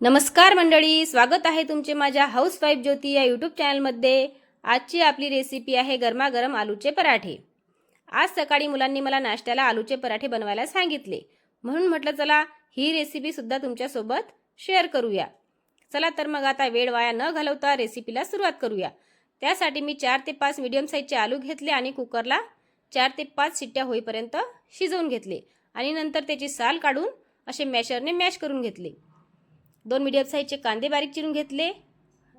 नमस्कार मंडळी स्वागत आहे तुमचे माझ्या हाऊस वाईफ ज्योती या यूट्यूब चॅनलमध्ये आजची आपली रेसिपी आहे गरमागरम आलूचे पराठे. आज सकाळी मुलांनी मला नाश्त्याला आलूचे पराठे बनवायला सांगितले. म्हणून म्हटलं चला ही रेसिपीसुद्धा तुमच्यासोबत शेअर करूया. चला तर मग आता वेळ वाया न घालवता रेसिपीला सुरुवात करूया. त्यासाठी मी चार ते पाच मिडियम साईजचे आलू घेतले आणि कुकरला चार ते पाच शिट्ट्या होईपर्यंत शिजवून घेतले. आणि नंतर त्याची साल काढून असे मॅशरने मॅश करून घेतले. दोन मीडियम साईजचे कांदे बारीक चिरून घेतले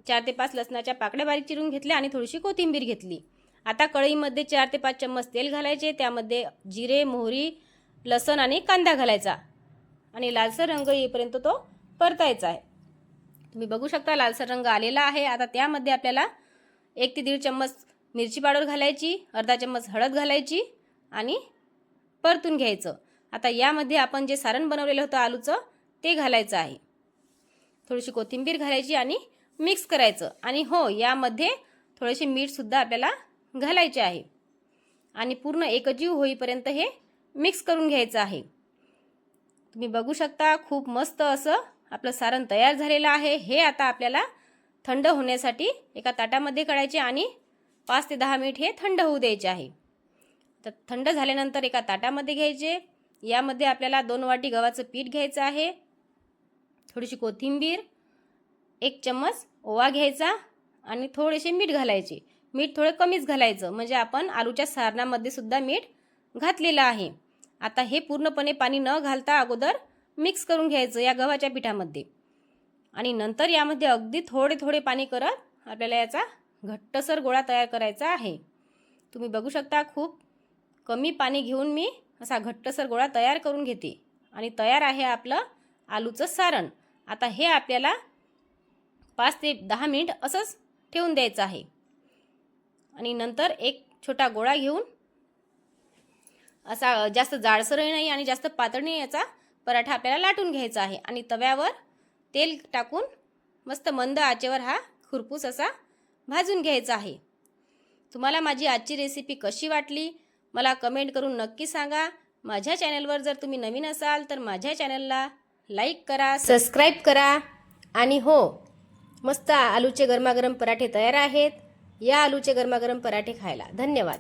चार ते पाच लसणाच्या पाकड्या बारीक चिरून घेतल्या आणि थोडीशी कोथिंबीर घेतली. आता कढईमध्ये चार ते पाच चम्मच तेल घालायचे त्यामध्ये जिरे मोहरी लसण आणि कांदा घालायचा. आणि लालसर रंग येईपर्यंत तो परतायचा आहे. तुम्ही बघू शकता लालसर रंग आलेला आहे. आता त्यामध्ये आपल्याला एक ते दीड चम्मच मिरची पावडर घालायची अर्धा चम्मच हळद घालायची आणि परतून घ्यायचं. आता यामध्ये आपण जे सारण बनवलेलं होतं आलूचं ते घालायचं आहे. थोडीशी कोथिंबीर घालायची आणि मिक्स करायचं. आणि हो यामध्ये थोडेसे मीठसुद्धा आपल्याला घालायचे आहे. आणि पूर्ण एकजीव होईपर्यंत हे मिक्स करून घ्यायचं आहे. तुम्ही बघू शकता खूप मस्त असं आपलं सारण तयार झालेलं आहे. हे आता आपल्याला थंड होण्यासाठी एका ताटामध्ये काढायचे आणि पाच ते दहा मिनिट हे थंड होऊ द्यायचे आहे. तर थंड झाल्यानंतर एका ताटामध्ये घ्यायचे. यामध्ये आपल्याला दोन वाटी गव्हाचं पीठ घ्यायचं आहे. थोडीशी कोथिंबीर एक चम्मच ओवा घ्यायचा आणि थोडेसे मीठ घालायचे. मीठ थोडं कमीच घालायचं म्हणजे आपण आलूच्या सारणामध्ये सुद्धा मीठ घातलेलं आहे. आता हे पूर्णपणे पाणी न घालता अगोदर मिक्स करून घ्यायचं या गव्हाच्या पिठामध्ये. आणि नंतर यामध्ये अगदी थोडे थोडे पाणी करत आपल्याला याचा घट्टसर गोळा तयार करायचा आहे. तुम्ही बघू शकता खूप कमी पाणी घेऊन मी असा घट्टसर गोळा तयार करून घेते. आणि तयार आहे आपलं आलूचं सारण. आता हे आपल्याला पाच ते दहा मिनिट असंच ठेवून द्यायचं आहे. आणि नंतर एक छोटा गोळा घेऊन असा जास्त जाडसरही नाही आणि जास्त पातळ नाही याचा पराठा आपल्याला लाटून घ्यायचा आहे. आणि तव्यावर तेल टाकून मस्त मंद आचेवर हा खुरपूस असा भाजून घ्यायचा आहे. तुम्हाला माझी आजची रेसिपी कशी वाटली? मला कमेंट करून नक्की सांगा. माझ्या चॅनलवर जर तुम्ही नवीन असाल तर माझ्या चॅनलला लाईक करा सबस्क्राईब करा आणि हो मस्त आलूचे गरमागरम पराठे तयार आहेत. या आलूचे गरमागरम पराठे खायला. धन्यवाद.